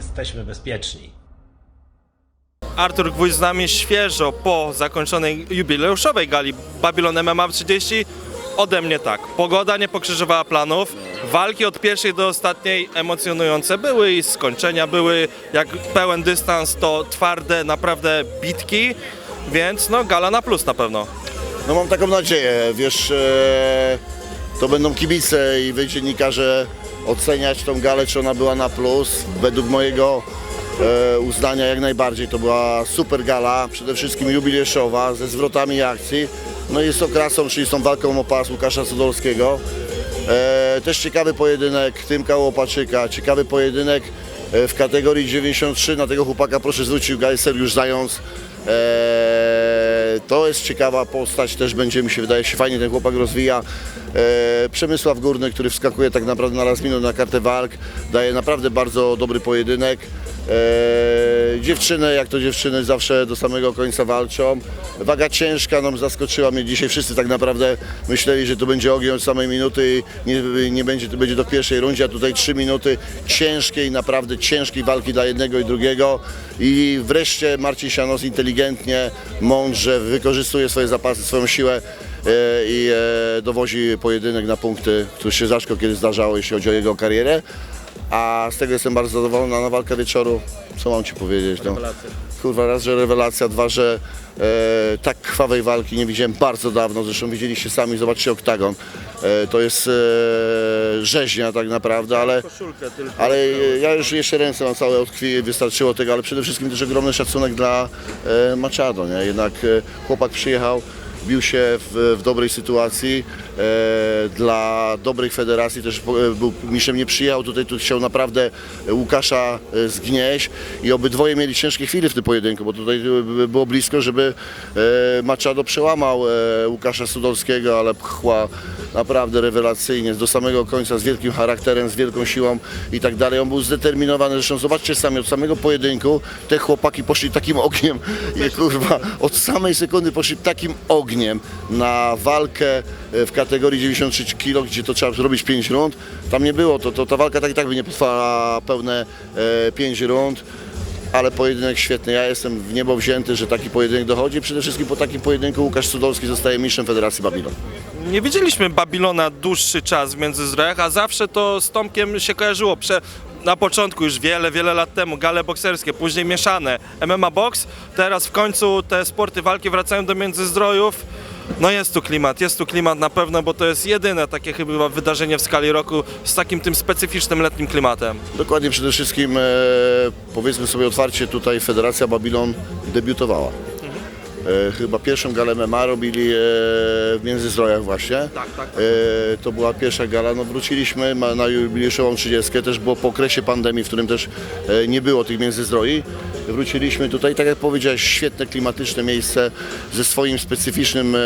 jesteśmy bezpieczni. Artur Gwóźdź z nami świeżo po zakończonej jubileuszowej gali Babylon MMA 30. Ode mnie tak. Pogoda nie pokrzyżowała planów. Walki od pierwszej do ostatniej emocjonujące były i skończenia były jak pełen dystans, to twarde naprawdę bitki. Więc no gala na plus na pewno. No mam taką nadzieję, wiesz, e, to będą kibice i wy dziennikarze oceniać tą galę, czy ona była na plus. Według mojego e, uznania jak najbardziej to była super gala, przede wszystkim jubileuszowa, ze zwrotami akcji. No i z okrasą, czyli z tą walką o pas Łukasza Cudolskiego. E, też ciekawy pojedynek Tymka Łopaczyka, ciekawy pojedynek e, w kategorii 93. Na tego chłopaka proszę zwrócić uwagę, Seriusz Zając. E, to jest ciekawa postać, też będzie mi się wydaje się fajnie ten chłopak rozwija. E, Przemysław Górny, który wskakuje tak naprawdę na raz minut na kartę walk, daje naprawdę bardzo dobry pojedynek. E, dziewczyny, jak to dziewczyny zawsze do samego końca walczą. Waga ciężka nam zaskoczyła mnie dzisiaj. Wszyscy tak naprawdę myśleli, że to będzie ogień od samej minuty i nie, nie będzie, to będzie do pierwszej rundzie, a tutaj trzy minuty ciężkiej, naprawdę ciężkiej walki dla jednego i drugiego. I wreszcie Marcin Sianos inteligentnie, mądrze wykorzystuje swoje zapasy, swoją siłę e, i e, dowozi pojedynek na punkty, który się rzadko kiedy zdarzało, jeśli chodzi o jego karierę. A z tego jestem bardzo zadowolony na walkę wieczoru. Co mam Ci powiedzieć? No, kurwa, raz, że rewelacja, dwa, że e, tak krwawej walki nie widziałem bardzo dawno. Zresztą widzieliście sami, zobaczcie oktagon. E, to jest e, rzeźnia tak naprawdę, ale, ale ja już jeszcze ręce mam całe od krwi, wystarczyło tego, ale przede wszystkim też ogromny szacunek dla e, Machado. Nie? Jednak e, chłopak przyjechał, bił się w, w dobrej sytuacji, dla dobrej federacji też e, był mistrzem, nie przyjechał. Tutaj, tu chciał naprawdę Łukasza e, zgnieść. I obydwoje mieli ciężkie chwile w tym pojedynku, bo tutaj e, było blisko, żeby e, Machado przełamał e, Łukasza Sudolskiego, ale pchła naprawdę rewelacyjnie, do samego końca, z wielkim charakterem, z wielką siłą i tak dalej. On był zdeterminowany, zresztą zobaczcie sami, od samego pojedynku te chłopaki poszli takim ogniem. I kurwa, od samej sekundy poszli takim ogniem na walkę e, w kategorii 93 kg, gdzie to trzeba zrobić 5 rund. Tam nie było, to, to ta walka tak i tak by nie potrwała pełne e, 5 rund. Ale pojedynek świetny. Ja jestem w niebo wzięty, że taki pojedynek dochodzi. Przede wszystkim po takim pojedynku Łukasz Cudolski zostaje mistrzem Federacji Babilon. Nie widzieliśmy Babilona dłuższy czas w Międzyzdrojach, a zawsze to z Tomkiem się kojarzyło. Prze na początku już wiele, wiele lat temu gale bokserskie, później mieszane MMA box, teraz w końcu te sporty walki wracają do Międzyzdrojów. No jest tu klimat, jest tu klimat na pewno, bo to jest jedyne takie chyba wydarzenie w skali roku z takim tym specyficznym letnim klimatem. Dokładnie przede wszystkim e, powiedzmy sobie otwarcie tutaj Federacja Babilon debiutowała. E, chyba pierwszą galę MMA robili e, w Międzyzdrojach właśnie. Tak, tak, E, to była pierwsza gala, no wróciliśmy ma- na jubileuszową 30, też było po okresie pandemii, w którym też e, nie było tych międzyzdroi. Wróciliśmy tutaj, tak jak powiedziałeś, świetne, klimatyczne miejsce ze swoim specyficznym e,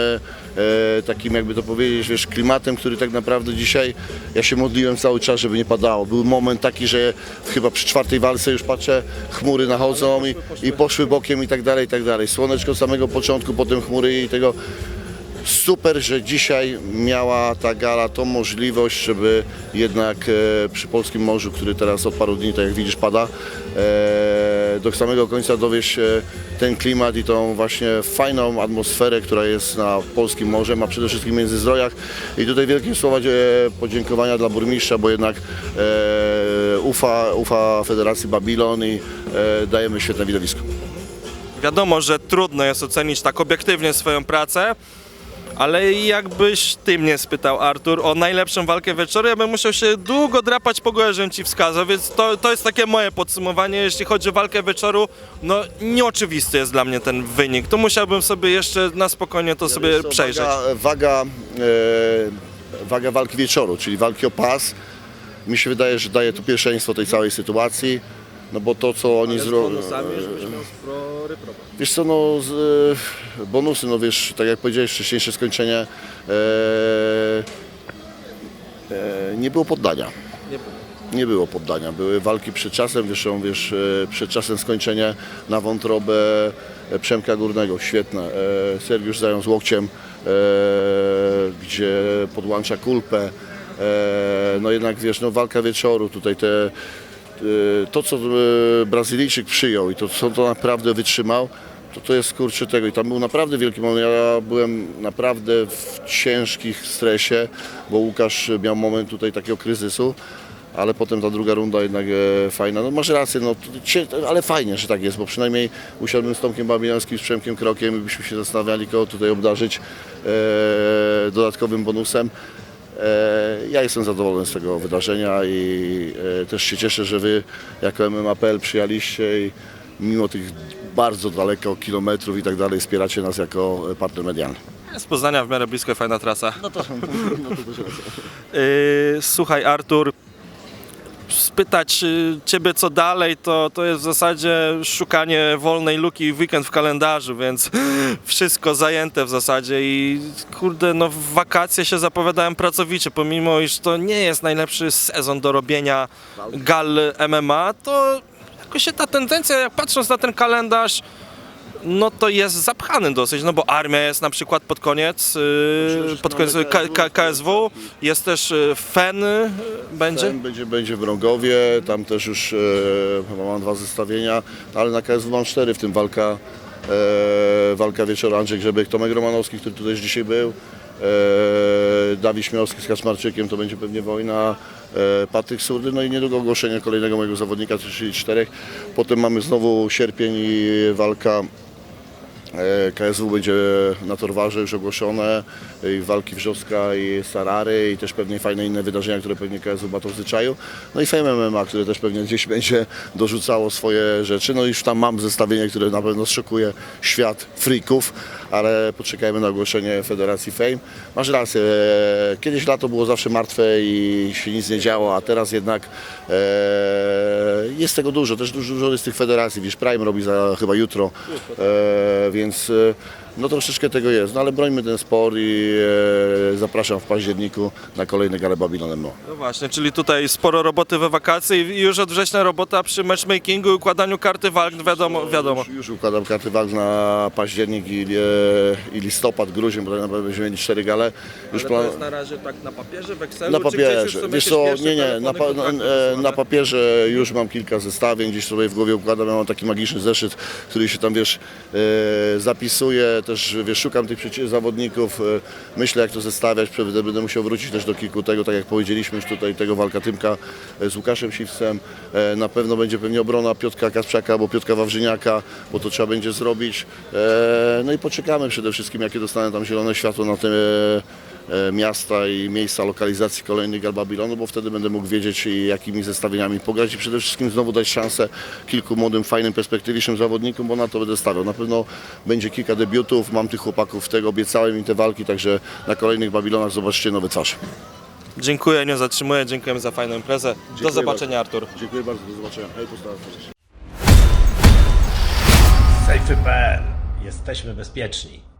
e, takim, jakby to powiedzieć, wiesz, klimatem, który tak naprawdę dzisiaj, ja się modliłem cały czas, żeby nie padało. Był moment taki, że chyba przy czwartej walce już patrzę, chmury nachodzą i, i poszły bokiem i tak dalej, i tak dalej. Słoneczko od samego początku, potem chmury i tego super, że dzisiaj miała ta gala tą możliwość, żeby jednak e, przy Polskim Morzu, który teraz od paru dni, tak jak widzisz, pada, e, do samego końca dowieść e, ten klimat i tą właśnie fajną atmosferę, która jest na Polskim Morzem, a przede wszystkim w Międzyzdrojach. I tutaj wielkie słowa podziękowania dla burmistrza, bo jednak ufa, ufa Federacji Babilon i dajemy świetne widowisko. Wiadomo, że trudno jest ocenić tak obiektywnie swoją pracę, ale jakbyś ty mnie spytał, Artur, o najlepszą walkę wieczoru, ja bym musiał się długo drapać po górze, żebym ci wskazał, więc to, to jest takie moje podsumowanie. Jeśli chodzi o walkę wieczoru, no nieoczywisty jest dla mnie ten wynik. Tu musiałbym sobie jeszcze na spokojnie to sobie Wiesz co, przejrzeć. Waga, waga, e, waga walki wieczoru, czyli walki o pas. Mi się wydaje, że daje tu pierwszeństwo tej całej sytuacji. No bo to, co oni zrobili. Wiesz co, no z, e, bonusy, no wiesz, tak jak powiedziałeś, wcześniejsze skończenie e, e, nie było poddania. Nie było poddania. Były walki przed czasem, wiesz, wiesz, e, przed czasem skończenie na wątrobę e, Przemka Górnego, świetne. E, Sergiusz zając łokciem, e, gdzie podłącza kulpę. E, no jednak, wiesz, no walka wieczoru, tutaj te to co y, Brazylijczyk przyjął i to co to naprawdę wytrzymał, to to jest kurczę tego i tam był naprawdę wielki moment. Ja byłem naprawdę w ciężkich stresie, bo Łukasz miał moment tutaj takiego kryzysu. Ale potem ta druga runda jednak e, fajna. No masz rację, no, ale fajnie, że tak jest, bo przynajmniej usiadłem z Tomkiem Babilańskim, z Przemkiem Krokiem i byśmy się zastanawiali, kogo tutaj obdarzyć e, dodatkowym bonusem. E, Ja jestem zadowolony z tego wydarzenia i e, też się cieszę, że Wy jako MMA.pl przyjęliście i mimo tych bardzo daleko kilometrów i tak dalej wspieracie nas jako e, partner medialny. Z Poznania w miarę blisko fajna trasa. No to, no to racja. Yy, słuchaj Artur, spytać yy, Ciebie co dalej, to, to jest w zasadzie szukanie wolnej luki w weekend w kalendarzu, więc wszystko zajęte w zasadzie i kurde, no wakacje się zapowiadałem pracowicie, pomimo iż to nie jest najlepszy sezon do robienia gal MMA, to jakoś się ta tendencja, jak patrząc na ten kalendarz, no to jest zapchany dosyć, no bo armia jest na przykład pod koniec, yy, że pod koniec K- K- KSW, jest też yy, FEN yy, będzie. Ten będzie, będzie w Rągowie, tam też już e, chyba mam dwa zestawienia, ale na KSW mam cztery, w tym walka, e, walka wieczora Andrzej Grzebek, Tomek Romanowski, który tutaj już dzisiaj był, e, Dawid Śmiałowski z Kaczmarczykiem, to będzie pewnie wojna, e, Patryk Surdy, no i niedługo ogłoszenie kolejnego mojego zawodnika, czyli czterech. Potem mamy znowu sierpień i walka KSW będzie na Torwarze już ogłoszone, i walki Wrzoska i Sarary i też pewnie fajne inne wydarzenia, które pewnie KSW ma to w zwyczaju. No i Fame MMA, które też pewnie gdzieś będzie dorzucało swoje rzeczy. No i już tam mam zestawienie, które na pewno zszokuje świat freaków, ale poczekajmy na ogłoszenie Federacji Fame. Masz rację, e, kiedyś lato było zawsze martwe i się nic nie działo, a teraz jednak e, jest tego dużo, też dużo, dużo jest tych federacji, wiesz, Prime robi za chyba jutro, e, więc no troszeczkę tego jest, no ale brońmy ten sport i e, zapraszam w październiku na kolejne gale Babylon MO. No właśnie, czyli tutaj sporo roboty we wakacje i już od września robota przy matchmakingu i układaniu karty walk, wiadomo, wiadomo. Już, już układam karty walk na październik i, e, i listopad, grudzień, bo tak naprawdę będziemy mieli cztery gale. Już Ale plan- to jest na razie tak na papierze, w Excelu, Na czy gdzieś już papierze. są Wiesz jakieś co, pierwsze nie, nie, telefony, na, pa, na, e, na papierze już mam kilka zestawień, gdzieś sobie w głowie układam, ja mam taki magiczny zeszyt, który się tam, wiesz, e, zapisuje, też, wiesz, szukam tych zawodników, e, myślę jak to zestawiać, będę, musiał wrócić też do kilku tego, tak jak powiedzieliśmy już tutaj, tego walka Tymka e, z Łukaszem Siwcem, e, na pewno będzie pewnie obrona Piotka Kasprzaka albo Piotka Wawrzyniaka, bo to trzeba będzie zrobić, no i poczekamy przede wszystkim, jakie dostanę tam zielone światło na e, miasta i miejsca lokalizacji kolejnych gal Babilonu, bo wtedy będę mógł wiedzieć i jakimi zestawieniami pograć i przede wszystkim znowu dać szansę kilku młodym, fajnym, perspektywicznym zawodnikom, bo na to będę stawiał. Na pewno będzie kilka debiutów, mam tych chłopaków tego, obiecałem im te walki, także na kolejnych Babilonach zobaczycie nowe twarze. Dziękuję, nie zatrzymuję, dziękujemy za fajną imprezę. Do Dziękuję zobaczenia Artur. Dziękuję bardzo, do zobaczenia. Hej. Safety.pl. Jesteśmy bezpieczni.